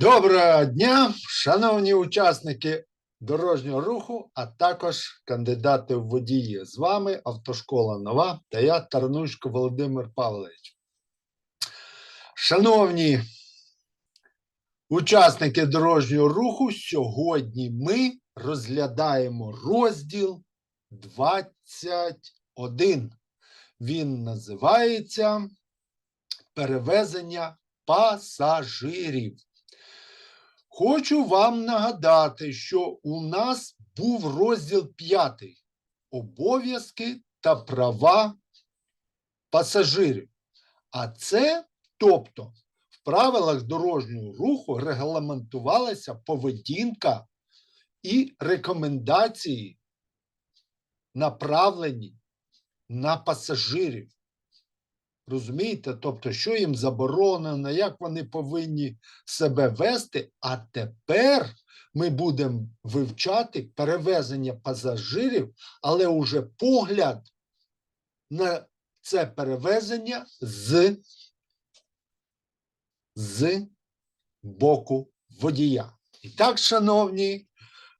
Доброго дня, шановні учасники дорожнього руху, а також кандидати в водії. З вами Автошкола Нова та я Тарнушко Володимир Павлович. Шановні учасники дорожнього руху, сьогодні ми розглядаємо розділ 21. Він називається Перевезення пасажирів. Хочу вам нагадати, що у нас був розділ 5 обов'язки та права пасажирів. А це, тобто, в правилах дорожнього руху регламентувалася поведінка і рекомендації, направлені на пасажирів. Розумієте? Тобто, що їм заборонено, як вони повинні себе вести. А тепер ми будемо вивчати перевезення пасажирів, але уже погляд на це перевезення з, з боку водія. І так, шановні,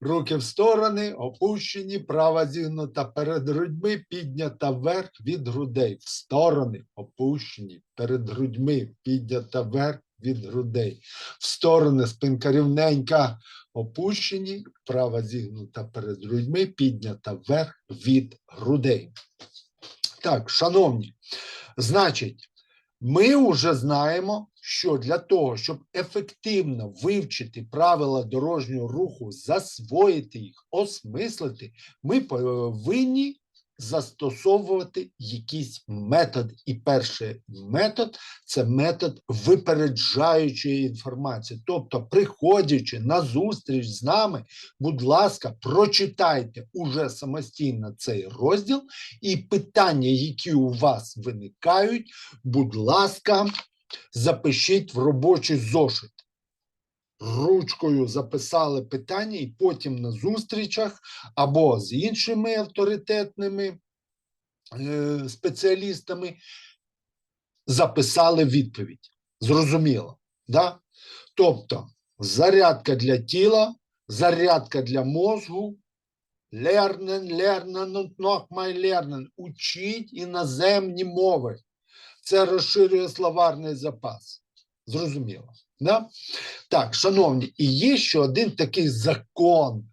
руки в сторони, опущені, права зігнута перед грудьми, піднята вверх від грудей. В сторони опущені перед грудьми, піднята вверх від грудей. В сторони спинка рівненька, опущені, права зігнута перед грудьми, піднята вверх від грудей. Так, шановні, значить, ми вже знаємо, що для того, щоб ефективно вивчити правила дорожнього руху, засвоїти їх, осмислити, ми повинні застосовувати якийсь метод. І перший метод це метод випереджаючої інформації. Тобто, приходячи на зустріч з нами, будь ласка, прочитайте уже самостійно цей розділ, і питання, які у вас виникають, будь ласка, запишіть в робочий зошит. Ручкою записали питання, і потім на зустрічах або з іншими авторитетними е, спеціалістами записали відповідь. Зрозуміло, да? Тобто зарядка для тіла, зарядка для мозгу. Lernen, lernen und nochmal lernen. Учіть іноземні мови. Це розширює словарний запас. Зрозуміло. Да? Так, шановні, і є ще один такий закон.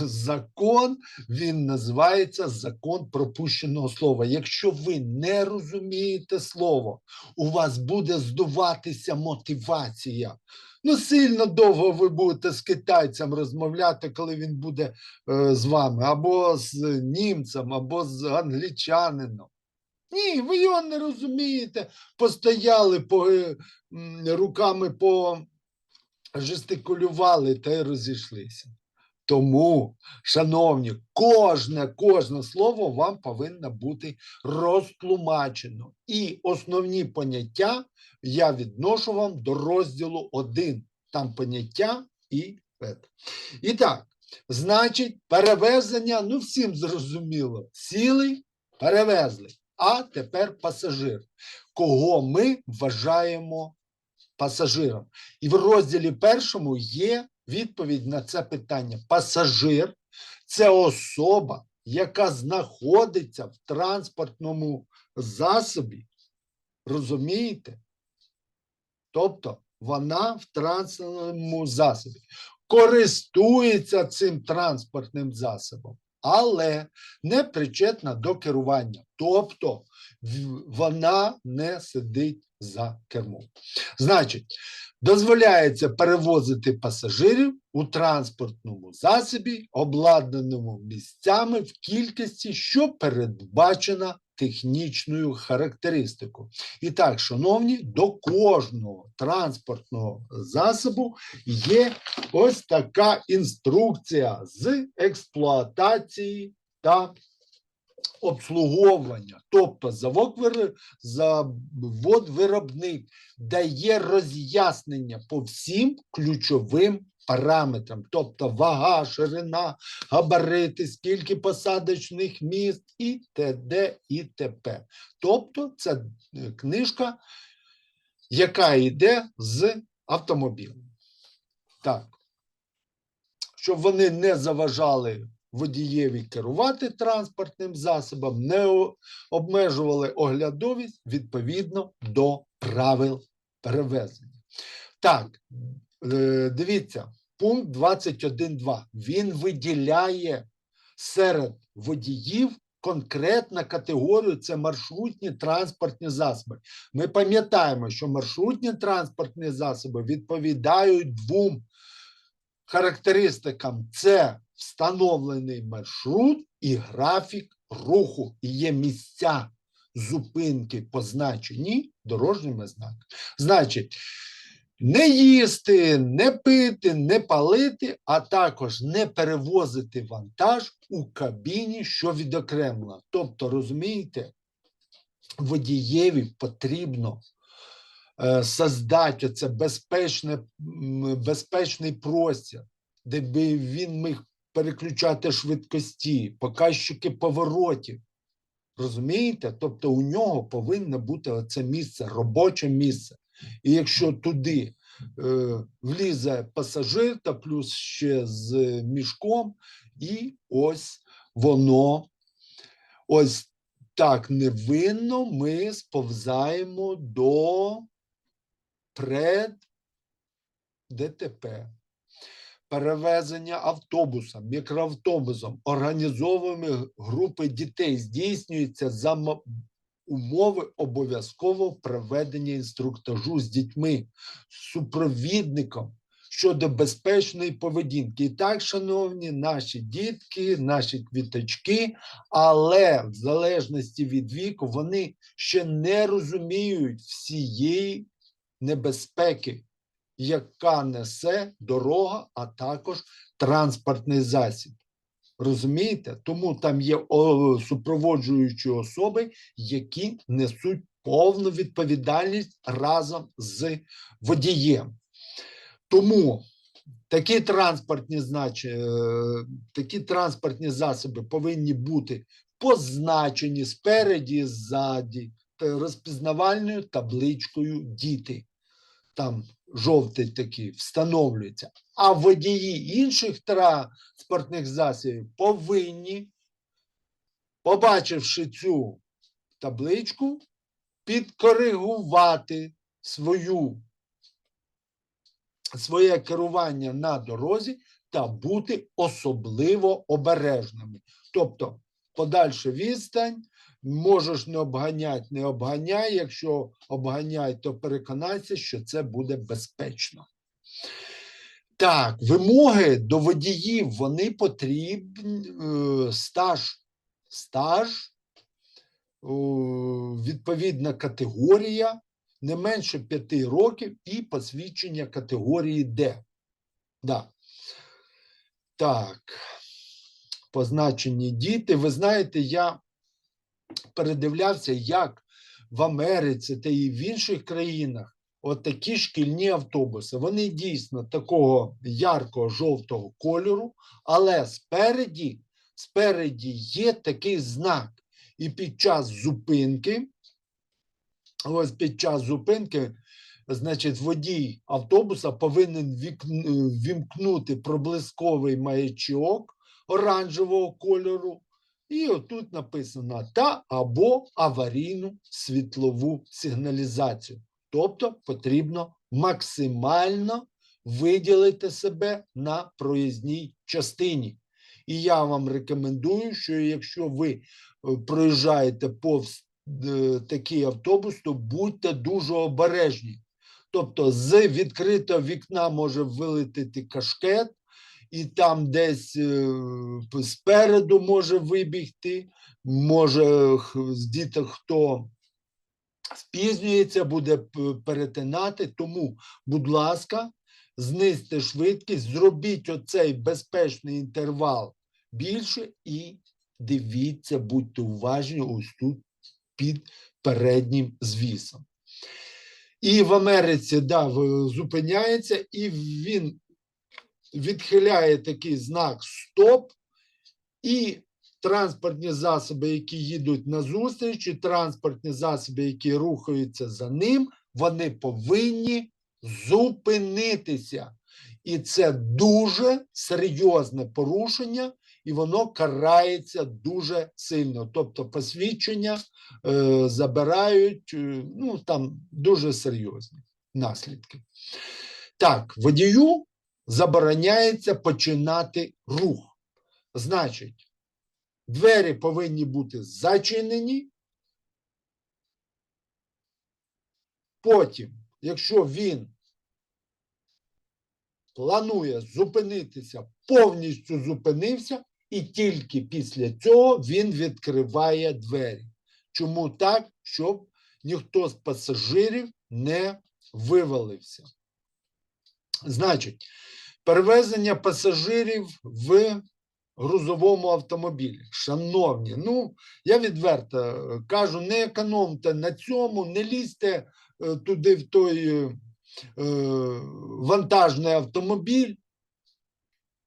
Закон, він називається закон пропущеного слова. Якщо ви не розумієте слово, у вас буде здуватися мотивація. Ну, сильно довго ви будете з китайцем розмовляти, коли він буде е, з вами, або з німцем, або з англічанином. Ні, ви його не розумієте. Постояли по, е, руками пожестикулювали та й розійшлися. Тому, шановні, кожне, кожне слово вам повинно бути розтлумачено. І основні поняття я відношу вам до розділу 1. Там поняття і это. І так, значить, перевезення, ну всім зрозуміло, сіли, перевезли. А тепер пасажир. Кого ми вважаємо пасажиром? І в розділі першому є відповідь на це питання. Пасажир це особа, яка знаходиться в транспортному засобі. Розумієте? Тобто вона в транспортному засобі користується цим транспортним засобом, але не причетна до керування. Тобто вона не сидить за кермом. Значить, дозволяється перевозити пасажирів у транспортному засобі, обладнаному місцями в кількості, що передбачена технічною характеристикою. І так, шановні, до кожного транспортного засобу є ось така інструкція з експлуатації та обслуговування. Тобто завод, завод виробник дає роз'яснення по всім ключовим параметрам, тобто вага, ширина, габарити, скільки посадочних міст і т.д. і т.п. Тобто це е, книжка, яка йде з автомобілем. Так. Щоб вони не заважали водієві керувати транспортним засобом, не обмежували оглядовість відповідно до правил перевезення. Так, е, дивіться, пункт 21.2. Він виділяє серед водіїв конкретну категорію це маршрутні транспортні засоби. Ми пам'ятаємо, що маршрутні транспортні засоби відповідають двом характеристикам: це встановлений маршрут і графік руху. І є місця зупинки, позначені дорожніми знаками. Значить, не їсти, не пити, не палити, а також не перевозити вантаж у кабіні, що відокремлено. Тобто, розумієте, водієві потрібно е, создати оце безпечне, безпечний простір, де би він міг переключати швидкості, показчики поворотів. Розумієте? Тобто у нього повинно бути оце місце, робоче місце. І якщо туди е, влізе пасажир, та плюс ще з мішком, і ось воно. Ось так невинно ми сповзаємо до пред ДТП. Перевезення автобусом, мікроавтобусом, організованими групи дітей. Здійснюється за умови обов'язкового проведення інструктажу з дітьми, з супровідником щодо безпечної поведінки. І так, шановні наші дітки, наші квіточки, але в залежності від віку вони ще не розуміють всієї небезпеки, яка несе дорога, а також транспортний засіб. Розумієте? Тому там є супроводжуючі особи, які несуть повну відповідальність разом з водієм. Тому такі транспортні, знач... е, такі транспортні засоби повинні бути позначені спереді і ззаді розпізнавальною табличкою діти. Там жовтий такий встановлюється. А водії інших транспортних засобів повинні, побачивши цю табличку, підкоригувати свою, своє керування на дорозі та бути особливо обережними. Тобто, подальша відстань, можеш не обганяти, не обганяй. Якщо обганяй, то переконайся, що це буде безпечно. Так, вимоги до водіїв вони потрібні е, стаж. Стаж, відповідна категорія, не менше 5 років і посвідчення категорії Д. Да. Так, позначені діти. Ви знаєте, я передивлявся, як в Америці та і в інших країнах от такі шкільні автобуси. Вони дійсно такого яркого жовтого кольору, але спереді, спереді є такий знак. І під час зупинки, ось під час зупинки, значить, водій автобуса повинен вімкнути проблисковий маячок оранжевого кольору. І отут написано та або аварійну світлову сигналізацію. Тобто потрібно максимально виділити себе на проїзній частині. І я вам рекомендую, що якщо ви е, проїжджаєте повз е, такий автобус, то будьте дуже обережні. Тобто з відкритого вікна може вилетіти кашкет, і там десь е, спереду може вибігти, може з діток хто спізнюється, буде перетинати. Тому, будь ласка, знизьте швидкість, зробіть оцей безпечний інтервал більше і дивіться, будьте уважні ось тут під переднім звісом. І в Америці да, зупиняється, і він відхиляє такий знак Стоп, і транспортні засоби, які їдуть назустріч, і транспортні засоби, які рухаються за ним, вони повинні зупинитися. І це дуже серйозне порушення, і воно карається дуже сильно. Тобто посвідчення е, забирають, е, ну там дуже серйозні наслідки. Так, водію забороняється починати рух. Значить, двері повинні бути зачинені. Потім, якщо він планує зупинитися, повністю зупинився, і тільки після цього він відкриває двері. Чому так? Щоб ніхто з пасажирів не вивалився. Значить, перевезення пасажирів в грузовому автомобілі. Шановні, ну я відверто е, кажу, не економте на цьому, не лізьте е, туди в той е, е, вантажний автомобіль.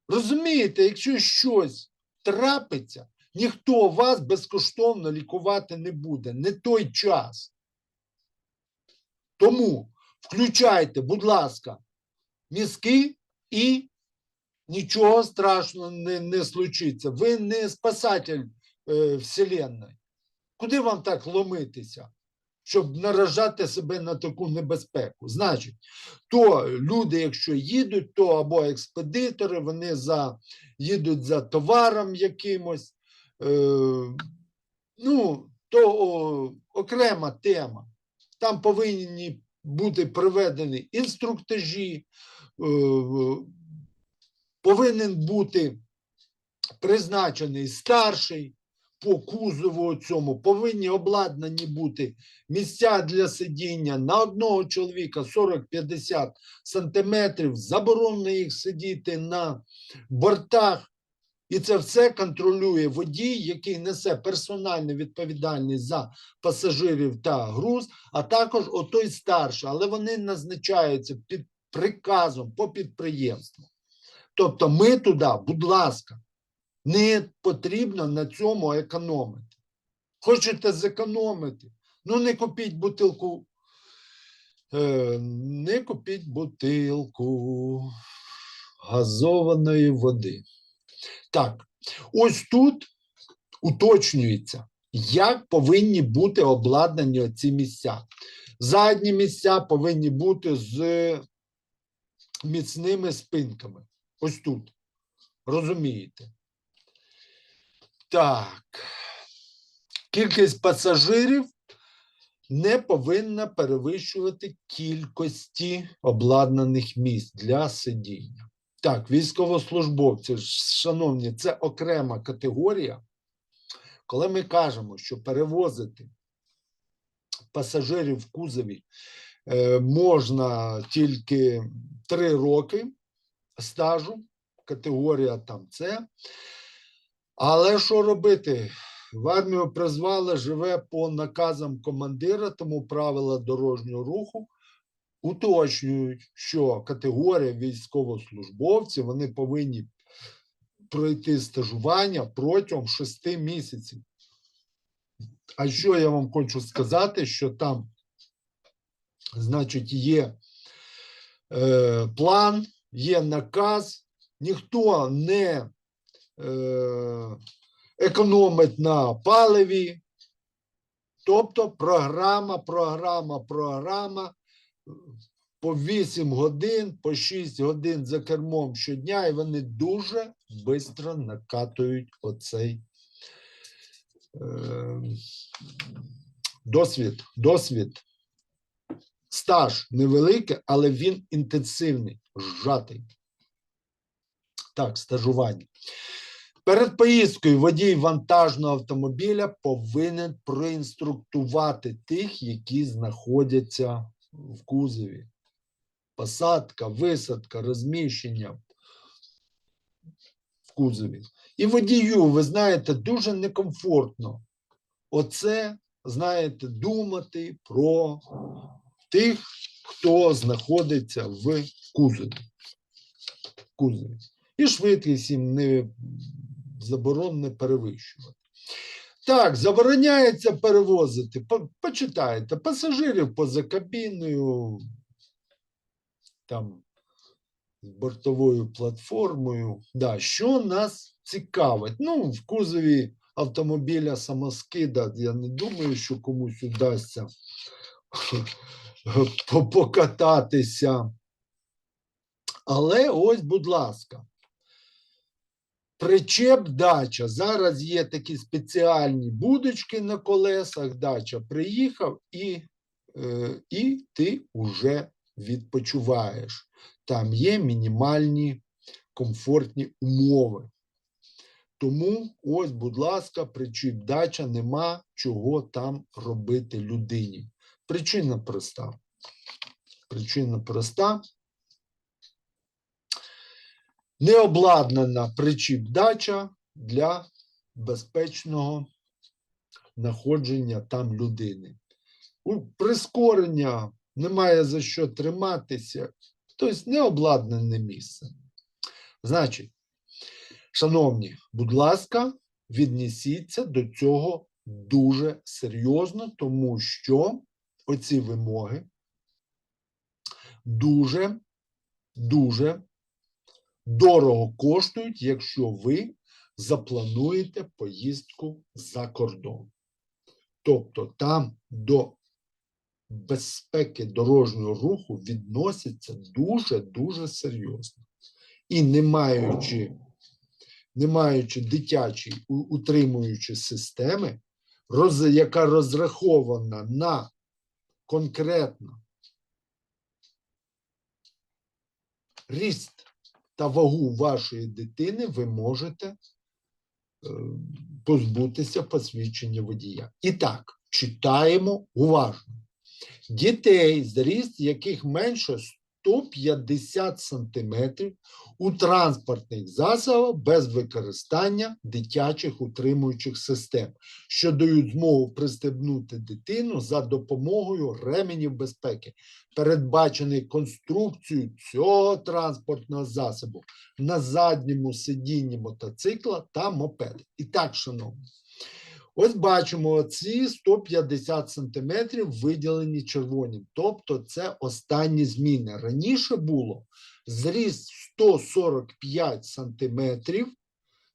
Розумієте, якщо щось трапиться, ніхто вас безкоштовно лікувати не буде, не той час. Тому включайте, будь ласка, мізки і нічого страшного не, не случиться. Ви не спасатель е, Вселенної. Куди вам так ломитися, щоб наражати себе на таку небезпеку? Значить, то люди, якщо їдуть, то або експедитори, вони за, їдуть за товаром якимось. Е, ну, то о, окрема тема. Там повинні бути проведені інструктажі, е, повинен бути призначений старший по кузову цьому, повинні обладнані бути місця для сидіння на одного чоловіка 40-50 сантиметрів, заборонено їх сидіти на бортах. І це все контролює водій, який несе персональну відповідальність за пасажирів та груз, а також отой старший, але вони назначаються під приказом по підприємству. Тобто ми туди, будь ласка, не потрібно на цьому економити. Хочете зекономити? Ну не купіть бутилку. Е, не купіть бутилку газованої води. Так, ось тут уточнюється, як повинні бути обладнані ці місця. Задні місця повинні бути з міцними спинками. Ось тут. Розумієте? Так. Кількість пасажирів не повинна перевищувати кількості обладнаних місць для сидіння. Так, військовослужбовці, шановні, це окрема категорія. Коли ми кажемо, що перевозити пасажирів в кузові е, можна тільки 3 роки стажу, категорія там С. Але що робити? В армію призвали, живе по наказам командира, тому правила дорожнього руху уточнюють, що категорія військовослужбовців вони повинні пройти стажування протягом 6 місяців. А що я вам хочу сказати, що там, значить, є е, план, є наказ, ніхто не е, економить на паливі. Тобто програма, програма, програма по 8 годин, по 6 годин за кермом щодня, і вони дуже швидко накатують оцей е, досвід. Досвід. Стаж невеликий, але він інтенсивний, зжатий. Так, стажування. Перед поїздкою водій вантажного автомобіля повинен проінструктувати тих, які знаходяться в кузові. Посадка, висадка, розміщення в кузові. І водію, ви знаєте, дуже некомфортно. Оце, знаєте, думати про тих, хто знаходиться в кузові. Кузові. І швидкість їм не заборонено перевищувати. Так, забороняється перевозити. По- Почитайте, пасажирів поза кабіною, там бортовою платформою. Да, що нас цікавить? Ну, в кузові автомобіля самоскида, я не думаю, що комусь удасться по- покататися. Але ось, будь ласка, причеп дача. Зараз є такі спеціальні будочки на колесах. Дача приїхав і, е, і ти вже відпочиваєш. Там є мінімальні комфортні умови. Тому, ось, будь ласка, причіп дача, нема чого там робити людині. Причина проста. Причина проста. Не обладнана причіп дача для безпечного знаходження там людини. У прискорення немає за що триматися, тобто не обладнане місце. Значить, шановні, будь ласка, віднесіться до цього дуже серйозно, тому що оці вимоги дуже, дуже дорого коштують, якщо ви заплануєте поїздку за кордон. Тобто там до безпеки дорожнього руху відносяться дуже-дуже серйозно. І не маючи, не маючи дитячої утримуючої системи, роз, яка розрахована на конкретно ріст та вагу вашої дитини, ви можете е, позбутися посвідчення водія. І так, читаємо уважно. Дітей, зріст яких менше 150 сантиметрів у транспортних засобах без використання дитячих утримуючих систем, що дають змогу пристебнути дитину за допомогою ременів безпеки, передбачений конструкцією цього транспортного засобу на задньому сидінні мотоцикла та мопеда. І так, шановні, ось бачимо ці 150 сантиметрів виділені червонім. Тобто це останні зміни. Раніше було зріст 145 сантиметрів,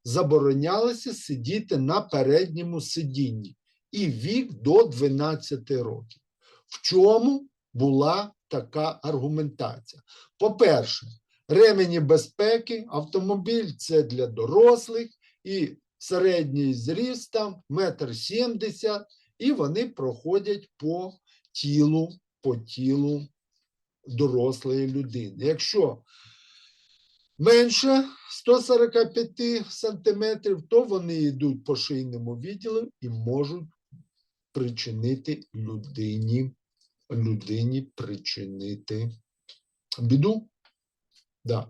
заборонялося сидіти на передньому сидінні і вік до 12 років. В чому була така аргументація? По-перше, ремені безпеки, автомобіль це для дорослих і середній зріст там метр сімдесят, і вони проходять по тілу, по тілу дорослої людини. Якщо менше 145 сантиметрів, то вони йдуть по шийному відділу і можуть причинити людині, людині причинити біду. Да.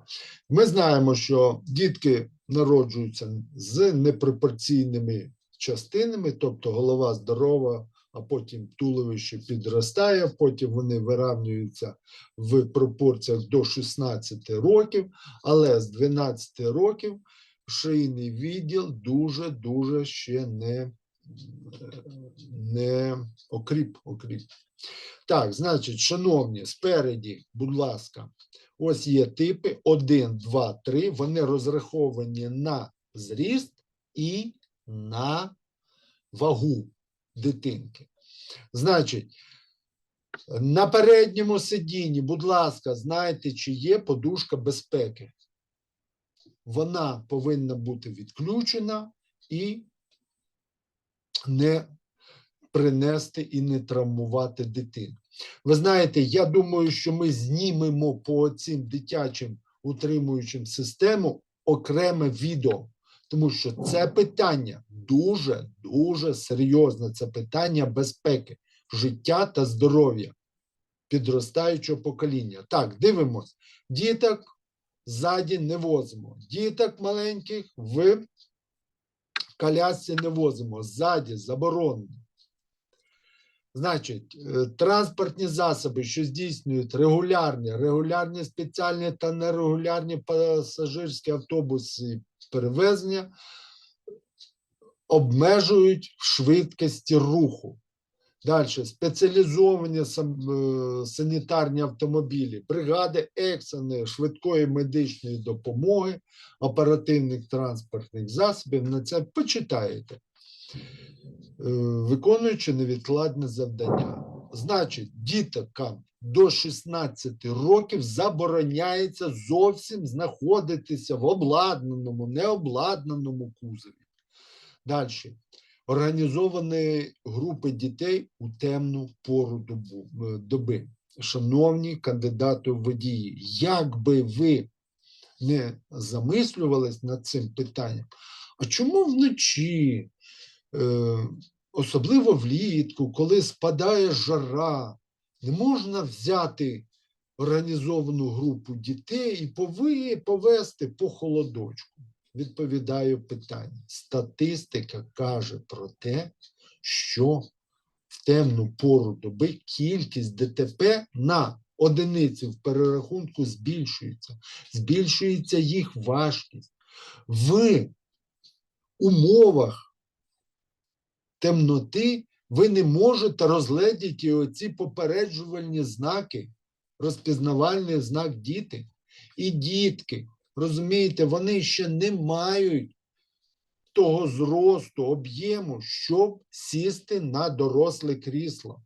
Ми знаємо, що дітки народжуються з непропорційними частинами, тобто голова здорова, а потім туловище підростає, потім вони виравнюються в пропорціях до 16 років, але з 12 років шийний відділ дуже-дуже ще не, не окріп, окріп. Так, значить, шановні, спереді, будь ласка, ось є типи 1, 2, 3. Вони розраховані на зріст і на вагу дитинки. Значить, на передньому сидінні, будь ласка, знайте, чи є подушка безпеки. Вона повинна бути відключена і не принести і не травмувати дитину. Ви знаєте, я думаю, що ми знімемо по цим дитячим утримуючим систему окреме відео, тому що це питання дуже дуже серйозне. Це питання безпеки, життя та здоров'я підростаючого покоління. Так, дивимось. Діток ззаді не возимо. Діток маленьких в колясці не возимо. Ззаді заборонено. Значить, е, транспортні засоби, що здійснюють регулярні, регулярні спеціальні та нерегулярні пасажирські автобуси перевезення, обмежують швидкості руху. Далі спеціалізовані е, санітарні автомобілі, бригади екстреної швидкої медичної допомоги, оперативних транспортних засобів. На це почитаєте, Е, виконуючи невідкладне завдання. Значить, дітокам до 16 років забороняється зовсім знаходитися в обладнаному, необладнаному кузові. Далі. Організовані групи дітей у темну пору е, доби. Шановні кандидати в водії, як би ви не замислювались над цим питанням, а чому вночі, е, особливо влітку, коли спадає жара, не можна взяти організовану групу дітей і повести по холодочку? Відповідаю питання. Статистика каже про те, що в темну пору доби кількість ДТП на одиниці в перерахунку збільшується, збільшується їх важкість. В умовах темноти ви не можете розгледіти оці попереджувальні знаки, розпізнавальний знак діти і дітки. Розумієте, вони ще не мають того зросту, об'єму, щоб сісти на доросле крісло.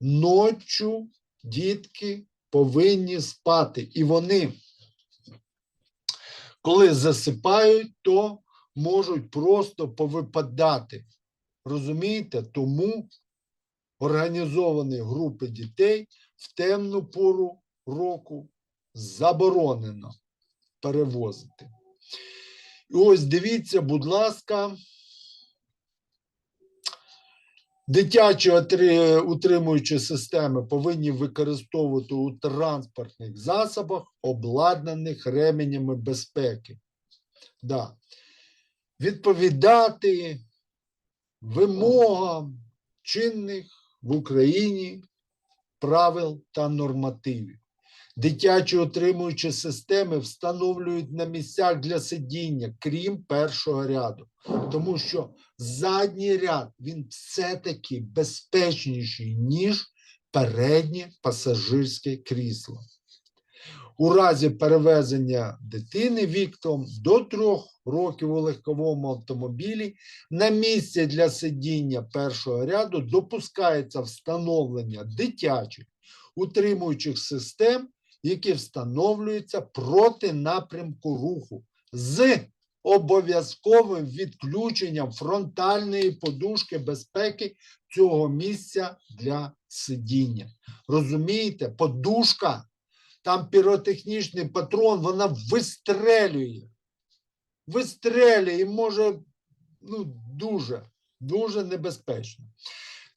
Ноччю дітки повинні спати, і вони, коли засипають, то можуть просто повипадати. Розумієте? Тому організовані групи дітей в темну пору року заборонено перевозити. І ось дивіться, будь ласка, дитячі утримуючі системи повинні використовувати у транспортних засобах, обладнаних ременями безпеки. Да. Відповідати вимогам чинних в Україні правил та нормативів. Дитячі отримуючі системи встановлюють на місцях для сидіння, крім першого ряду, тому що задній ряд він все-таки безпечніший, ніж переднє пасажирське крісло. У разі перевезення дитини віком до трьох років у легковому автомобілі на місце для сидіння першого ряду допускається встановлення дитячих утримуючих систем, які встановлюються проти напрямку руху з обов'язковим відключенням фронтальної подушки безпеки цього місця для сидіння. Розумієте, подушка, там піротехнічний патрон, вона вистрелює. Вистрелює і може ну, дуже, дуже небезпечно.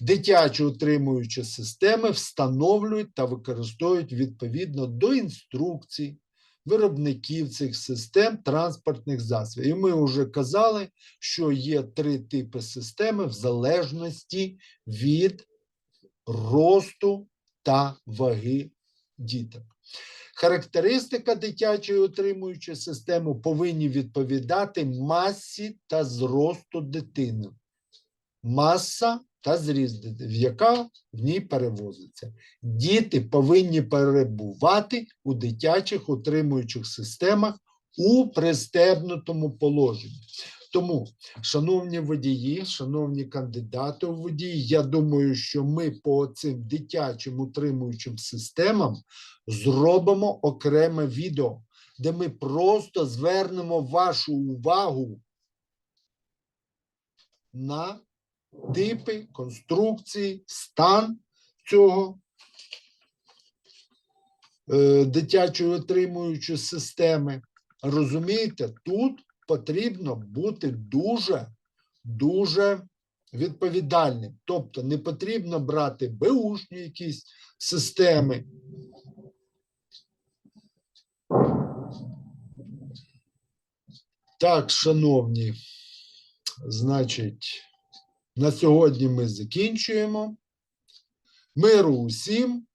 Дитячі утримуючі системи встановлюють та використовують відповідно до інструкцій виробників цих систем транспортних засобів. І ми вже казали, що є три типи системи в залежності від росту та ваги діток. Характеристика дитячої утримуючої системи повинні відповідати масі та зросту дитини. Маса та дитини, яка в ній перевозиться. Діти повинні перебувати у дитячих утримуючих системах у пристебнутому положенні. Тому, шановні водії, шановні кандидати у водії, я думаю, що ми по цим дитячим утримуючим системам зробимо окреме відео, де ми просто звернемо вашу увагу на типи, конструкції, стан цього е, дитячої отримуючої системи. Розумієте, тут потрібно бути дуже, дуже відповідальним. Тобто не потрібно брати беушні якісь системи. Так, шановні, значить, на сьогодні ми закінчуємо. Миру усім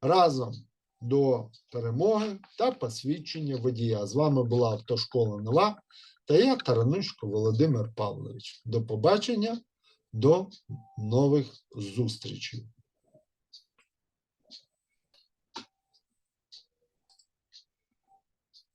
разом до перемоги та посвідчення водія. З вами була Автошкола Нова та я Таранушко Володимир Павлович. До побачення До нових зустрічей.